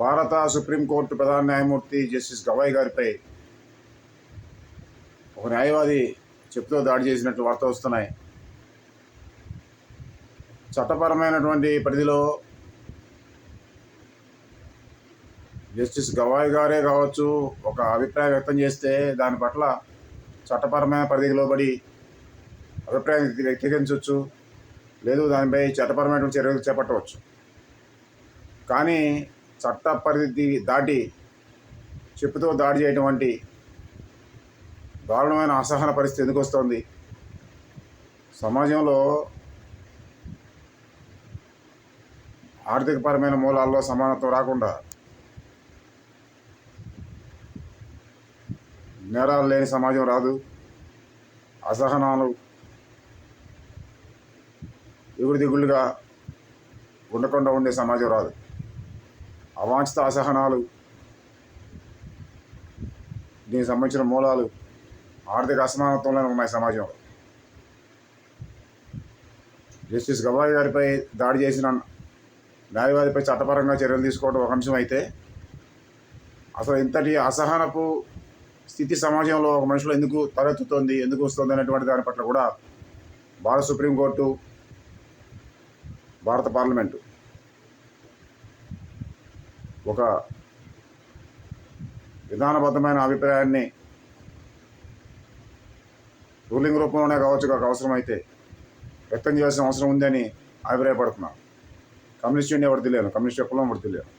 భారత సుప్రీంకోర్టు ప్రధాన న్యాయమూర్తి జస్టిస్ గవాయ్ గారిపై ఒక న్యాయవాది చెప్తూ దాడి చేసినట్లు వార్త వస్తున్నాయి. చట్టపరమైనటువంటి పరిధిలో జస్టిస్ గవాయ్ గారే కావచ్చు ఒక అభిప్రాయం వ్యక్తం చేస్తే దాని పట్ల చట్టపరమైన పరిధికి లోబడి అభిప్రాయం వ్యక్తీకరించవచ్చు. లేదు దానిపై చట్టపరమైనటువంటి చర్యలు చేపట్టవచ్చు. కానీ చట్ట పరిధి దాటి చెప్పుతో దాడి చేయటం వంటి దారుణమైన అసహన పరిస్థితి ఎందుకు వస్తుంది? సమాజంలో ఆర్థికపరమైన మూలాల్లో సమానత్వం రాకుండా నేరాలు లేని సమాజం రాదు. అసహనాలు ఎగుడు దిగులుగా ఉండకుండా ఉండే సమాజం రాదు. అవాంఛిత అసహనాలు దీనికి సంబంధించిన మూలాలు ఆర్థిక అసమానత్వంలోనే ఉన్నాయి సమాజంలో. జస్టిస్ గవాయి గారిపై దాడి చేసిన న్యాయవాదిపై చట్టపరంగా చర్యలు తీసుకోవడం ఒక అంశం అయితే అసలు ఇంతటి అసహనపు స్థితి సమాజంలో ఒక మనుషులు ఎందుకు తలెత్తుతోంది ఎందుకు వస్తుంది అనేటువంటి దాని పట్ల కూడా భారత సుప్రీంకోర్టు భారత పార్లమెంటు ఒక విధానబద్ధమైన అభిప్రాయాన్ని రూలింగ్ రూపంలోనే కావచ్చు కాక అవసరమైతే వ్యక్తం చేయాల్సిన అవసరం ఉందని అభిప్రాయపడుతున్నాను కమ్యూనిస్ట్ ఇండియా వర్దిలేను కమ్యూనిస్ట్ కులం వర్దిలేను